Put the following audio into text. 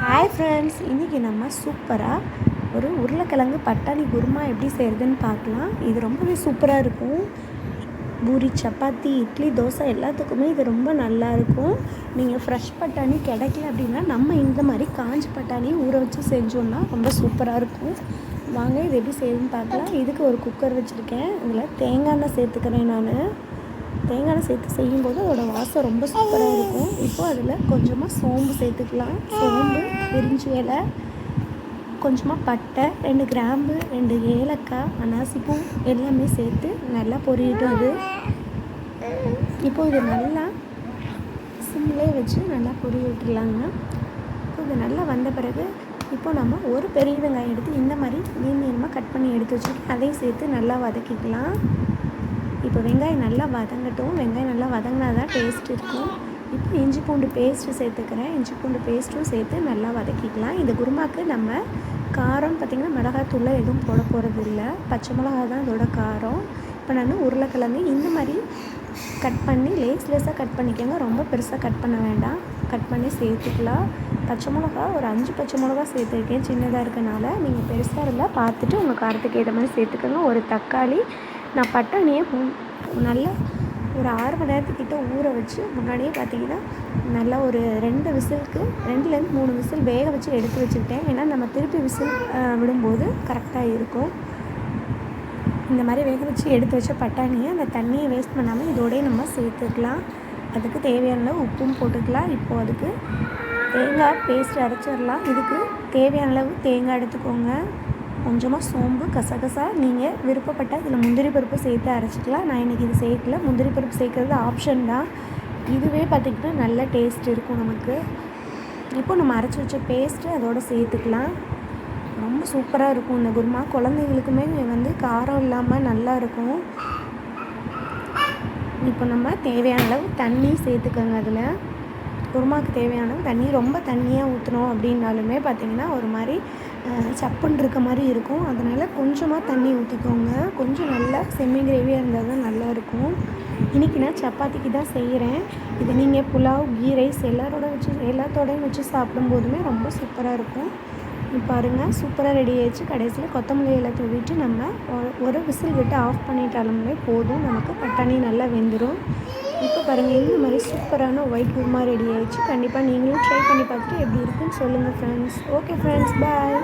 Hi friends இன்றைக்கி நம்ம சூப்பராக ஒரு உருளைக்கிழங்கு பட்டாணி குருமா எப்படி செய்கிறதுன்னு பார்க்கலாம். இது ரொம்பவே சூப்பராக இருக்கும். பூரி சப்பாத்தி இட்லி தோசை எல்லாத்துக்குமே இது ரொம்ப நல்லா இருக்கும். நீங்கள் ஃப்ரெஷ் பட்டாணி கிடைக்கல அப்படின்னா நம்ம இந்த மாதிரி காஞ்சி பட்டாணி ஊற வச்சு செஞ்சோன்னா ரொம்ப சூப்பராக இருக்கும். வாங்க இது எப்படி செய்யுதுன்னு பார்க்கலாம். இதுக்கு ஒரு குக்கர் வச்சுருக்கேன். இதில் தேங்காய் எண்ணெய் சேர்த்துக்கிறேன் நான். தேங்காய் சேர்த்து செய்யும்போது அதோட வாசம் ரொம்ப சூப்பராக இருக்கும். இப்போ அதில் கொஞ்சமாக சோம்பு சேர்த்துக்கலாம். சோம்பு பிரிஞ்சு இலை கொஞ்சமாக பட்டை ரெண்டு கிராம்பு ரெண்டு ஏலக்காய் அனாசிப்பூ எல்லாமே சேர்த்து நல்லா பொரியட்டும் அது. இப்போ இது நல்லா சிம்லே வச்சு நல்லா பொரிய விட்டுடலாங்க இப்போ இது நல்லா வந்த பிறகு இப்போ நம்ம ஒரு பெரிய வெங்காயம் எடுத்து இந்த மாதிரி நீள் நீளமாக கட் பண்ணி எடுத்து வச்சுருக்கேன் அதையும் சேர்த்து நல்லா வதக்கிக்கலாம். இப்போ வெங்காயம் நல்லா வதங்கட்டும். வெங்காயம் நல்லா வதங்கினா தான் டேஸ்ட் இருக்கும். இப்போ இஞ்சி பூண்டு பேஸ்ட்டு சேர்த்துக்கிறேன். இஞ்சி பூண்டு பேஸ்ட்டும் சேர்த்து நல்லா வதக்கிக்கலாம். இந்த குருமாக்கு நம்ம காரம் பார்த்திங்கன்னா மிளகாத்தூளில் எதுவும் போட போகிறது இல்லை பச்சை மிளகா தான் இதோட காரம். இப்போ நான் உருளைக்கிழங்கு இந்த மாதிரி கட் பண்ணி லேஸ் லேஸாக கட் பண்ணிக்கோங்க. ரொம்ப பெருசாக கட் பண்ண வேண்டாம். கட் பண்ணி சேர்த்துக்கலாம். பச்சை மிளகா ஒரு அஞ்சு பச்சை மிளகா சேர்த்துருக்கேன். சின்னதாக இருக்கனால. நீங்கள் பெருசாக இருந்தால் பார்த்துட்டு உங்கள் காரத்துக்கு ஏற்ற மாதிரி சேர்த்துக்கோங்க. ஒரு தக்காளி நான் பட்டாணியை நல்லா ஒரு ஆறு மணி நேரத்துக்கிட்ட ஊற வச்சு முன்னாடியே பார்த்தீங்கன்னா நல்லா ஒரு ரெண்டு விசிலுக்கு ரெண்டுலேருந்து மூணு விசில் வேக வச்சு எடுத்து வச்சுக்கிட்டேன். ஏன்னா நம்ம திருப்பி விசில் விடும்போது கரெக்டாக இருக்கும். இந்த மாதிரி வேக வச்சு எடுத்து வச்ச பட்டாணியை அந்த தண்ணியை வேஸ்ட் பண்ணாமல் இதோடய நம்ம சேர்த்துக்கலாம். அதுக்கு தேவையான உப்பும் போட்டுக்கலாம். இப்போது அதுக்கு தேங்காய் பேஸ்ட் அரைச்சிடலாம். இதுக்கு தேவையான அளவு தேங்காய் எடுத்துக்கோங்க. கொஞ்சமாக சோம்பு கசகசா நீங்கள் விருப்பப்பட்டால் இதில் முந்திரி பருப்பு சேர்த்து அரைச்சிக்கலாம். நான் இன்றைக்கி இது சேர்க்கல. முந்திரி பருப்பு சேர்க்குறது ஆப்ஷன் தான். இதுவே பார்த்திங்கன்னா நல்ல டேஸ்ட் இருக்கும் நமக்கு. இப்போ நம்ம அரைச்சி வச்ச பேஸ்ட்டு அதோடு சேர்த்துக்கலாம். ரொம்ப சூப்பராக இருக்கும். இந்த குருமா குழந்தைங்களுக்குமே வந்து காரம் இல்லாமல் நல்லா இருக்கும். இப்போ நம்ம தேவையான அளவு தண்ணி சேர்த்துக்கோங்க அதில். குருமாவுக்கு தேவையான தண்ணி ரொம்ப தண்ணியாக ஊற்றணும் அப்படின்னாலுமே பார்த்திங்கன்னா ஒரு மாதிரி சப்புன்னு இருக்க மாதிரி இருக்கும். அதனால் கொஞ்சமாக தண்ணி ஊற்றிக்கோங்க கொஞ்சம் நல்லா செம்மி கிரேவியாக இருந்தால் தான் நல்லாயிருக்கும் இன்றைக்கி நான் சப்பாத்திக்கு தான் செய்கிறேன் இது நீங்கள் புலாவ் கீ ரைஸ் எல்லாரோட வச்சு எல்லாத்தோடையும் வச்சு சாப்பிடும்போதுமே ரொம்ப சூப்பராக இருக்கும். பாருங்கள் சூப்பராக ரெடி ஆயிடுச்சு. கடைசியில் கொத்தமல்லி இலை தூவிட்டு நம்ம ஒரு விசில் விட்டு ஆஃப் பண்ணிட்டாலுமே போதும். நமக்கு பட்டாணி நல்லா வெந்துடும் இப்போ பாருங்கள் இந்த மாதிரி சூப்பரான ஒயிட் குருமா ரெடி ஆயிடுச்சு. கண்டிப்பாக நீங்களும் ட்ரை பண்ணி பார்த்துட்டு எப்படி இருக்குன்னு சொல்லுங்கள் ஃப்ரெண்ட்ஸ் ஓகே ஃப்ரெண்ட்ஸ் பாய்